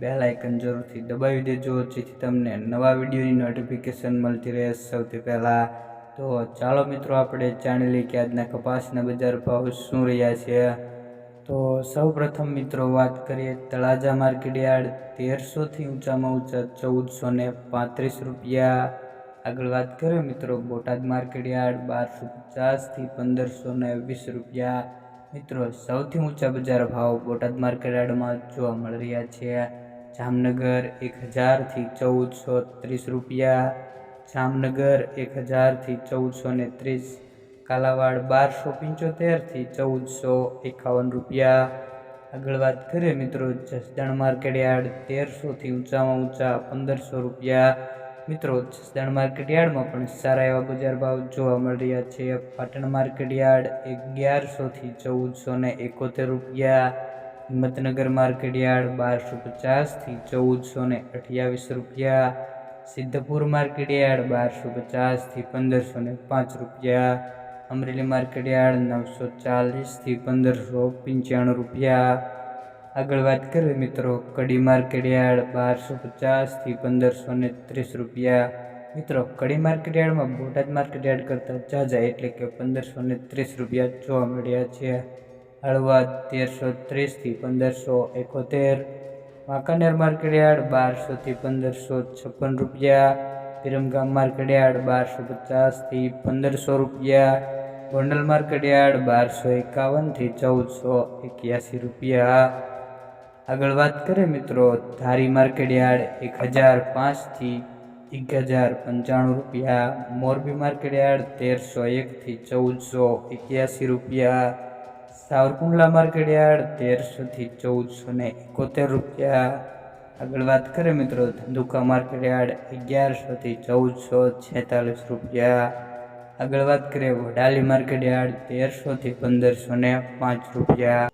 Bell icon જરૂરથી દબાવી દેજો, જેથી તમને નવા વિડીયોની નોટિફિકેશન મળતી રહે સૌથી પહેલાં. તો ચાલો મિત્રો, આપણે જાણી લઈએ કે આજના કપાસના બજાર ભાવ શું રહ્યા છે. તો સૌ પ્રથમ મિત્રો, વાત કરીએ તળાજા માર્કેટ યાર્ડ તેરસોથી ઊંચામાં ઊંચા ચૌદસો ને પાંત્રીસ રૂપિયા. આગળ વાત કરીએ મિત્રો, બોટાદ માર્કેટ યાર્ડ બારસો પચાસથી પંદરસો ને વીસ રૂપિયા. મિત્રો, સૌથી ઊંચા બજાર ભાવ બોટાદ માર્કેટ યાર્ડમાં જોવા મળી રહ્યા છે. જામનગર એક હજારથી ચૌદસો ત્રીસ રૂપિયા, જામનગર એક હજારથી ચૌદસો ને ત્રીસ, કાલાવાડ બારસો પંચોતેરથી ચૌદસો એકાવન રૂપિયા. આગળ વાત કરીએ મિત્રો, જસદણ માર્કેટ યાર્ડ તેરસોથી ઊંચામાં ઊંચા પંદરસો રૂપિયા. મિત્રો, જસદણ માર્કેટ યાર્ડમાં પણ સારા એવા બજાર ભાવ જોવા મળી રહ્યા છે. પાટણ માર્કેટ યાર્ડ અગિયારસોથી ચૌદસો ને એકોતેર રૂપિયા. હિંમતનગર માર્કેટ યાર્ડ બારસો પચાસથી ચૌદસો ને અઠ્યાવીસ રૂપિયા. સિદ્ધપુર માર્કેટ યાર્ડ બારસો પચાસથી પંદરસો ને પાંચ રૂપિયા. અમરેલી માર્કેટ યાર્ડ નવસો ચાલીસથી પંદરસો પંચાણું રૂપિયા. આગળ વાત કરીએ મિત્રો, કડી માર્કેટ યાર્ડ બારસો પચાસથી પંદરસો ને ત્રીસ રૂપિયા. મિત્રો, કડી માર્કેટ યાર્ડમાં બોટાદ માર્કેટ યાર્ડ કરતાં જાજા એટલે કે પંદરસો ને ત્રીસ રૂપિયા જોવા મળ્યા છે. હળવદ તેરસો ત્રીસથી પંદરસો એકોતેર. વાંકાનેર માર્કેટ યાર્ડ બારસોથી પંદરસો છપ્પન રૂપિયા. વિરમગામ માર્કેટ યાર્ડ બારસો પચાસથી પંદરસો રૂપિયા. ગોંડલ માર્કેટ યાર્ડ બારસો એકાવનથી ચૌદસો એક્યાસી રૂપિયા. આગળ વાત કરીએ મિત્રો, ધારી માર્કેટ યાર્ડ એક હજાર પાંચથી એક હજાર પંચાણું રૂપિયા. મોરબી માર્કેટ યાર્ડ તેરસો એકથી ચૌદસો એક્યાસી રૂપિયા. સાવરકુંડલા માર્કેટ યાર્ડ તેરસોથી ચૌદસો ને એકોતેર રૂપિયા. આગળ વાત કરીએ મિત્રો, ધંધુકા માર્કેટ યાર્ડ અગિયારસોથી ચૌદસો છેતાલીસ રૂપિયા. આગળ વાત કરીએ વડાલી માર્કેટ યાર્ડ તેરસોથી પંદરસો ને પાંચ રૂપિયા.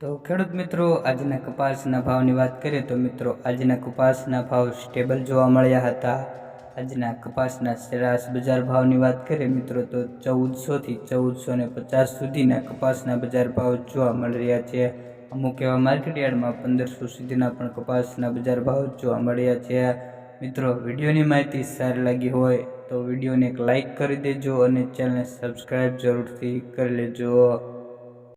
તો ખેડૂત મિત્રો, આજના કપાસના ભાવની વાત કરીએ તો મિત્રો, આજના કપાસના ભાવ સ્ટેબલ જોવા મળ્યા હતા. આજના કપાસના સરેરાશ બજાર ભાવની વાત કરીએ મિત્રો, તો ચૌદસોથી ચૌદસો ને પચાસ સુધીના કપાસના બજાર ભાવ જોવા મળી રહ્યા છે. અમુક એવા માર્કેટયાર્ડમાં પંદરસો સુધીના પણ કપાસના બજાર ભાવ જોવા મળ્યા છે. મિત્રો, વિડીયોની માહિતી સારી લાગી હોય તો વિડીયોને એક લાઇક કરી દેજો અને ચેનલને સબસ્ક્રાઈબ જરૂરથી કરી લેજો.